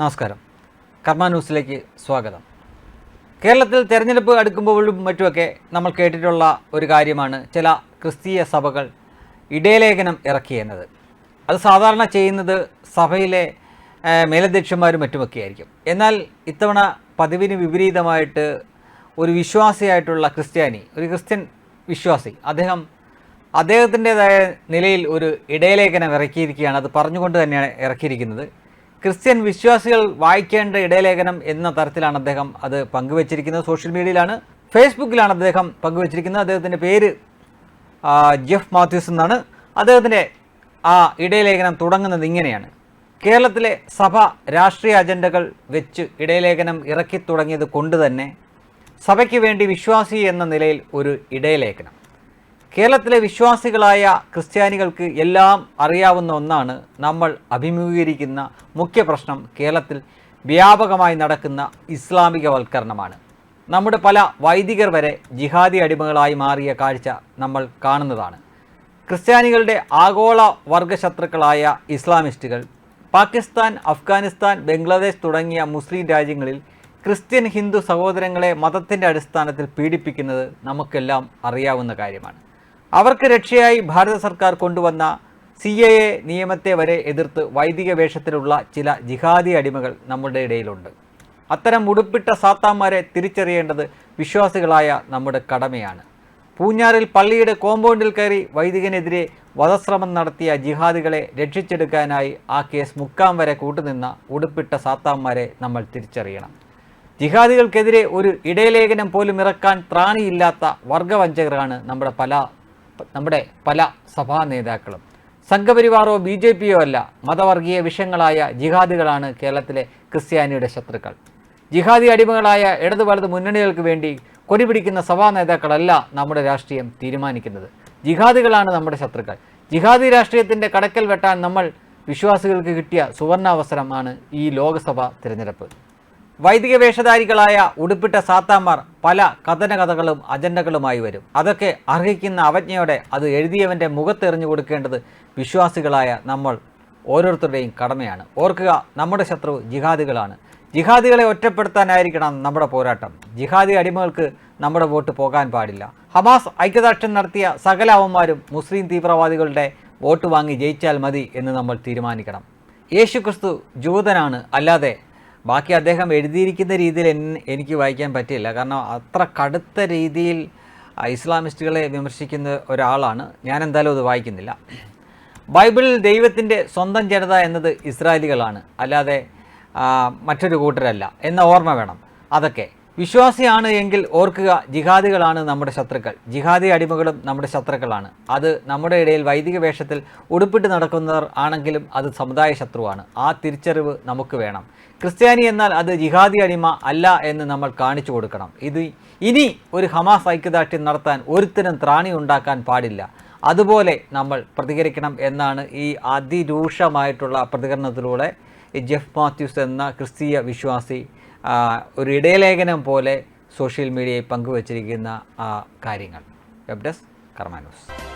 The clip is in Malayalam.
നമസ്കാരം. കർമ്മ ന്യൂസിലേക്ക് സ്വാഗതം. കേരളത്തിൽ തെരഞ്ഞെടുപ്പ് അടുക്കുമ്പോഴും മറ്റുമൊക്കെ നമ്മൾ കേട്ടിട്ടുള്ള ഒരു കാര്യമാണ് ചില ക്രിസ്തീയ സഭകൾ ഇടയലേഖനം ഇറക്കിയെന്നത്. അത് സാധാരണ ചെയ്യുന്നത് സഭയിലെ മേലധ്യക്ഷന്മാരും മറ്റുമൊക്കെ ആയിരിക്കും എന്നാൽ ഇത്തവണ പതിവിന് വിപരീതമായിട്ട് ഒരു വിശ്വാസിയായിട്ടുള്ള ക്രിസ്ത്യാനി ഒരു ക്രിസ്ത്യൻ വിശ്വാസി അദ്ദേഹം അദ്ദേഹത്തിന്റെതായ നിലയിൽ ഒരു ഇടയലേഖനം ഇറക്കിയിരിക്കുകയാണ്. അത് പറഞ്ഞുകൊണ്ട് തന്നെയാണ് ഇറക്കിയിരിക്കുന്നത്. ക്രിസ്ത്യൻ വിശ്വാസികൾ വായിക്കേണ്ട ഇടയലേഖനം എന്ന തരത്തിലാണ് അദ്ദേഹം അത് പങ്കുവച്ചിരിക്കുന്നത്. സോഷ്യൽ മീഡിയയിലാണ് ഫേസ്ബുക്കിലാണ് അദ്ദേഹം പങ്കുവച്ചിരിക്കുന്നത്. അദ്ദേഹത്തിന്റെ പേര് ജെഫ് മാത്യൂസ് എന്നാണ്. അദ്ദേഹത്തിന്റെ ആ ഇടയലേഖനം തുടങ്ങുന്നത് ഇങ്ങനെയാണ്. കേരളത്തിലെ സഭ രാഷ്ട്രീയ അജണ്ടകൾ വെച്ച് ഇടയലേഖനം ഇറക്കി തുടങ്ങിയത് കൊണ്ട് തന്നെ സഭയ്ക്ക് വേണ്ടി വിശ്വാസി എന്ന നിലയിൽ ഒരു ഇടയലേഖനം കേരളത്തിലെ വിശ്വാസികളായ ക്രിസ്ത്യാനികൾക്ക് എല്ലാം അറിയാവുന്ന ഒന്നാണ് നമ്മൾ അഭിമുഖീകരിക്കുന്ന മുഖ്യ പ്രശ്നം കേരളത്തിൽ വ്യാപകമായി നടക്കുന്ന ഇസ്ലാമികവൽക്കരണമാണ്. നമ്മുടെ പല വൈദികർ വരെ ജിഹാദി അടിമകളായി മാറിയ കാഴ്ച നമ്മൾ കാണുന്നതാണ്. ക്രിസ്ത്യാനികളുടെ ആഗോള വർഗശത്രുക്കളായ ഇസ്ലാമിസ്റ്റുകൾ പാകിസ്ഥാൻ അഫ്ഗാനിസ്ഥാൻ ബംഗ്ലാദേശ് തുടങ്ങിയ മുസ്ലിം രാജ്യങ്ങളിൽ ക്രിസ്ത്യൻ ഹിന്ദു സഹോദരങ്ങളെ മതത്തിന്റെ അടിസ്ഥാനത്തിൽ പീഡിപ്പിക്കുന്നത് നമുക്കെല്ലാം അറിയാവുന്ന കാര്യമാണ്. അവർക്ക് രക്ഷയായി ഭാരത സർക്കാർ കൊണ്ടുവന്ന സി എ എ നിയമത്തെ വരെ എതിർത്ത് വൈദിക വേഷത്തിലുള്ള ചില ജിഹാദി അടിമകൾ നമ്മുടെ ഇടയിലുണ്ട്. അത്തരം ഉടുപ്പിട്ട സാത്താന്മാരെ തിരിച്ചറിയേണ്ടത് വിശ്വാസികളായ നമ്മുടെ കടമയാണ്. പൂഞ്ഞാറിൽ പള്ളിയുടെ കോമ്പൗണ്ടിൽ കയറി വൈദികനെതിരെ വധശ്രമം നടത്തിയ ജിഹാദികളെ രക്ഷിച്ചെടുക്കാനായി ആ കേസ് മുക്കാം വരെ കൂട്ടുനിന്ന ഉടുപ്പിട്ട സാത്താന്മാരെ നമ്മൾ തിരിച്ചറിയണം. ജിഹാദികൾക്കെതിരെ ഒരു ഇടയലേഖനം പോലും ഇറക്കാൻ ത്രാണിയില്ലാത്ത വർഗവഞ്ചകരാണ് നമ്മുടെ പല നമ്മുടെ പല സഭാ നേതാക്കളും. സംഘപരിവാറോ ബി ജെ പിയോ അല്ല മതവർഗീയ വിഷയങ്ങളായ ജിഹാദികളാണ് കേരളത്തിലെ ക്രിസ്ത്യാനിയുടെ ശത്രുക്കൾ. ജിഹാദി അടിമകളായ ഇടതു വലത് മുന്നണികൾക്ക് വേണ്ടി കൊടി പിടിക്കുന്ന സഭാ നേതാക്കളല്ല നമ്മുടെ രാഷ്ട്രീയം തീരുമാനിക്കുന്നത്. ജിഹാദികളാണ് നമ്മുടെ ശത്രുക്കൾ. ജിഹാദി രാഷ്ട്രീയത്തിന്റെ കടക്കൽ വെട്ടാൻ നമ്മൾ വിശ്വാസികൾക്ക് കിട്ടിയ സുവർണാവസരമാണ് ഈ ലോക്സഭാ തിരഞ്ഞെടുപ്പ്. വൈദിക വേഷധാരികളായ ഉടുപ്പിട്ട സാത്താമാർ പല കഥന കഥകളും അജണ്ടകളുമായി വരും. അതൊക്കെ അർഹിക്കുന്ന അവജ്ഞയോടെ അത് എഴുതിയവന്റെ മുഖത്തെറിഞ്ഞു കൊടുക്കേണ്ടത് വിശ്വാസികളായ നമ്മൾ ഓരോരുത്തരുടെയും കടമയാണ്. ഓർക്കുക നമ്മുടെ ശത്രു ജിഹാദികളാണ്. ജിഹാദികളെ ഒറ്റപ്പെടുത്താനായിരിക്കണം നമ്മുടെ പോരാട്ടം. ജിഹാദി അടിമകൾക്ക് നമ്മുടെ വോട്ട് പോകാൻ പാടില്ല. ഹമാസ് ഐക്യദാർഢ്യം നടത്തിയ സകല അവന്മാരും മുസ്ലിം തീവ്രവാദികളുടെ വോട്ട് വാങ്ങി ജയിച്ചാൽ മതി എന്ന് നമ്മൾ തീരുമാനിക്കണം. യേശുക്രിസ്തു ജൂതനാണ് അല്ലാതെ ബാക്കി അദ്ദേഹം എഴുതിയിരിക്കുന്ന രീതിയിൽ എനിക്ക് വായിക്കാൻ പറ്റില്ല കാരണം അത്ര കടുത്ത രീതിയിൽ ഇസ്ലാമിസ്റ്റുകളെ വിമർശിക്കുന്ന ഒരാളാണ്. ഞാൻ എന്തായാലും അത് വായിക്കുന്നില്ല. ബൈബിളിൽ ദൈവത്തിന്റെ സ്വന്തം ജനത എന്നത് ഇസ്രായേലികളാണ്. അല്ലാതെ മറ്റൊരു കൂട്ടരല്ല. എന്ന ഓർമ്മ വേണം. അതൊക്കെ. വിശ്വാസിയാണ് എങ്കിൽ ഓർക്കുക ജിഹാദികളാണ് നമ്മുടെ ശത്രുക്കൾ. ജിഹാദി അടിമകളും നമ്മുടെ ശത്രുക്കളാണ്. അത് നമ്മുടെ ഇടയിൽ വൈദിക വേഷത്തിൽ ഉടുപ്പിട്ട് നടക്കുന്നവർ ആണെങ്കിലും അത് സമുദായ ശത്രുവാണ്. ആ തിരിച്ചറിവ് നമുക്ക് വേണം. ക്രിസ്ത്യാനി എന്നാൽ അത് ജിഹാദി അടിമ അല്ല എന്ന് നമ്മൾ കാണിച്ചു കൊടുക്കണം. ഇത് ഇനി ഒരു ഹമാസ് ഐക്യദാർഢ്യം നടത്താൻ ഒരുത്തരം ത്രാണി ഉണ്ടാക്കാൻ പാടില്ല. അതുപോലെ നമ്മൾ പ്രതികരിക്കണം എന്നാണ് ഈ അതിരൂക്ഷമായിട്ടുള്ള പ്രതികരണത്തിലൂടെ ജെഫ് മാത്യൂസ് എന്ന ക്രിസ്തീയ വിശ്വാസി ഒരു ഇടയലേഖനം പോലെ സോഷ്യൽ മീഡിയയിൽ പങ്കുവച്ചിരിക്കുന്ന ആ കാര്യങ്ങൾ. Web desk Karma news